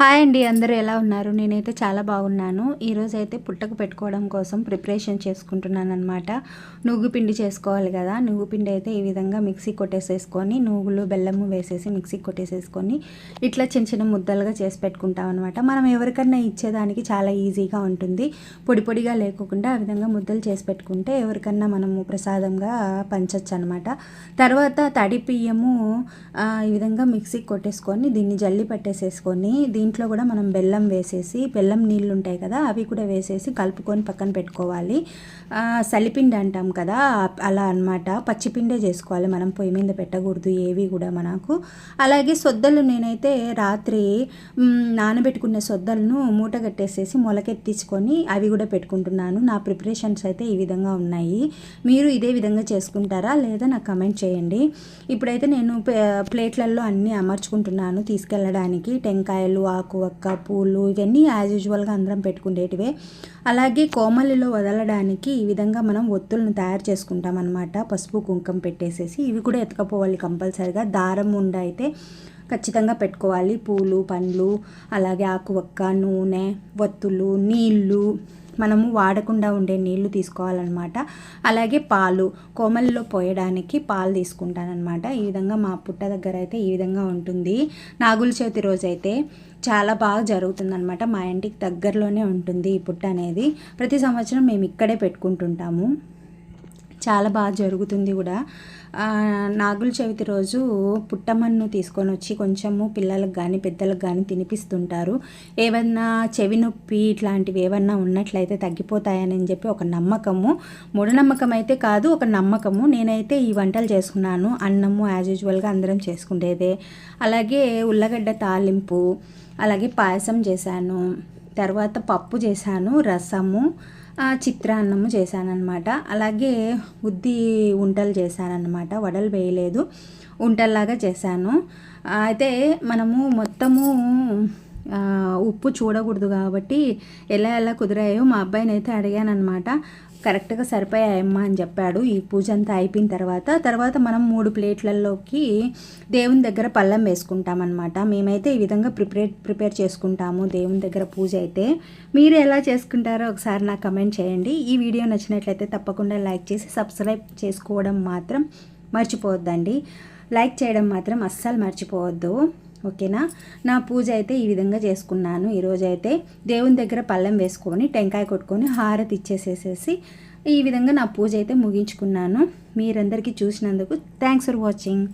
Hi అండి అందరూ ఎలా ఉన్నారు? నేనైతే చాలా బాగున్నాను. ఈరోజు అయితే పుట్టకు పెట్టుకోవడం కోసం ప్రిపరేషన్ చేసుకుంటున్నాను అనమాట నువ్వు పిండి చేసుకోవాలి కదా నువ్వు పిండి అయితే ఈ విధంగా మిక్సీ కొట్టేసేసుకొని నువ్వులు బెల్లము వేసేసి మిక్సీ కొట్టేసేసుకొని ఇట్లా చిన్న చిన్న ముద్దలుగా చేసి పెట్టుకుంటాం అనమాట మనం ఎవరికన్నా ఇచ్చేదానికి చాలా ఈజీగా ఉంటుంది. పొడి పొడిగా లేకుండా ఆ విధంగా ముద్దలు చేసి పెట్టుకుంటే ఎవరికన్నా మనము ప్రసాదంగా పంచచ్చు అనమాట తర్వాత తడి బియ్యము ఈ విధంగా మిక్సీ కొట్టేసుకొని దీన్ని జల్లి పట్టేసేసుకొని దీంట్లో కూడా మనం బెల్లం వేసేసి బెల్లం నీళ్ళు ఉంటాయి కదా అవి కూడా వేసేసి కలుపుకొని పక్కన పెట్టుకోవాలి. సలిపిండి అంటాం కదా అలా అన్నమాట. పచ్చిపిండే చేసుకోవాలి మనం పొయ్యి మీద పెట్టకూడదు ఏవి కూడా మనకు. అలాగే సొద్దలు నేనైతే రాత్రి నానబెట్టుకునే నానబెట్టుకున్న సొద్దలను మూట కట్టేసేసి మొలకెత్తించుకొని అవి కూడా పెట్టుకుంటున్నాను. నా ప్రిపరేషన్స్ అయితే ఈ విధంగా ఉన్నాయి. మీరు ఇదే విధంగా చేసుకుంటారా లేదా నాకు కమెంట్ చేయండి. ఇప్పుడైతే నేను ప్లేట్లలో అన్నీ అమర్చుకుంటున్నాను తీసుకెళ్ళడానికి. టెంకాయలు ఆకు ఒక్క పూలు ఇవన్నీ యాజ్ యూజువల్గా అందరం పెట్టుకునేటివే. అలాగే కోమలిలో వదలడానికి ఈ విధంగా మనం ఒత్తులను తయారు చేసుకుంటాం అనమాట పసుపు కుంకం పెట్టేసేసి ఇవి కూడా ఎత్తుకపోవాలి కంపల్సరిగా. దారం ఉండ అయితే ఖచ్చితంగా పెట్టుకోవాలి. పూలు పండ్లు అలాగే ఆకువక్క నూనె ఒత్తులు నీళ్ళు. మనము వాడకుండా ఉండే నీళ్ళు తీసుకోవాలన్నమాట. అలాగే పాలు. కోమల్లో పోయడానికి పాలు తీసుకుంటానన్నమాట. ఈ విధంగా మా పుట్ట దగ్గర అయితే ఈ విధంగా ఉంటుంది. నాగుల చవితి రోజు అయితే చాలా బాగా జరుగుతుందన్నమాట. మా ఇంటికి దగ్గరలోనే ఉంటుంది ఈ పుట్ట అనేది. ప్రతి సంవత్సరం మేము ఇక్కడే పెట్టుకుంటుంటాము. చాలా బాగా జరుగుతుంది కూడా. నాగుల చవితి రోజు పుట్టమన్ను తీసుకొని వచ్చి కొంచెము పిల్లలకు కానీ పెద్దలకు కానీ తినిపిస్తుంటారు. ఏమన్నా చెవి నొప్పి ఇట్లాంటివి ఏమన్నా ఉన్నట్లయితే తగ్గిపోతాయని చెప్పి ఒక నమ్మకము. మూఢనమ్మకం అయితే కాదు ఒక నమ్మకము. నేనైతే ఈ వంటలు చేసుకున్నాను. అన్నము యాజ్ యూజువల్గా అందరం చేసుకునేదే అలాగే ఉల్లగడ్డ తాలింపు అలాగే పాయసం చేశాను. తర్వాత పప్పు చేశాను రసము చిత్రాన్నము చేశానన్నమాట. అలాగే ఉద్ది ఉంటలు చేశానన్నమాట. వడలు వేయలేదు. ఉంటల్లాగా చేశాను. అయితే మనము మొత్తము ఉప్పు చూడకూడదు కాబట్టి ఎలా ఎలా కుదిరాయో మా అబ్బాయిని అయితే అడిగానమాట కరెక్ట్గా సరిపోయాయమ్మా అని చెప్పాడు. ఈ పూజ అంతా అయిపోయిన తర్వాత తర్వాత మనం మూడు ప్లేట్లలోకి దేవుని దగ్గర పళ్ళం వేసుకుంటాం అనమాట మేమైతే ఈ విధంగా ప్రిపేర్ ప్రిపేర్ చేసుకుంటాము దేవుని దగ్గర పూజ అయితే. మీరు ఎలా చేసుకుంటారో ఒకసారి నాకు కమెంట్ చేయండి. ఈ వీడియో నచ్చినట్లయితే తప్పకుండా లైక్ చేసి సబ్స్క్రైబ్ చేసుకోవడం మాత్రం మర్చిపోవద్దండి. లైక్ చేయడం మాత్రం అస్సలు మర్చిపోవద్దు. ఓకేనా? నా పూజ అయితే ఈ విధంగా చేసుకున్నాను. ఈరోజు అయితే దేవుని దగ్గర పళ్ళెం వేసుకొని టెంకాయ కొట్టుకొని హారతి ఇచ్చేసేసేసి ఈ విధంగా నా పూజ అయితే ముగించుకున్నాను. మీరందరికీ చూసినందుకు థ్యాంక్స్ ఫర్ వాచింగ్.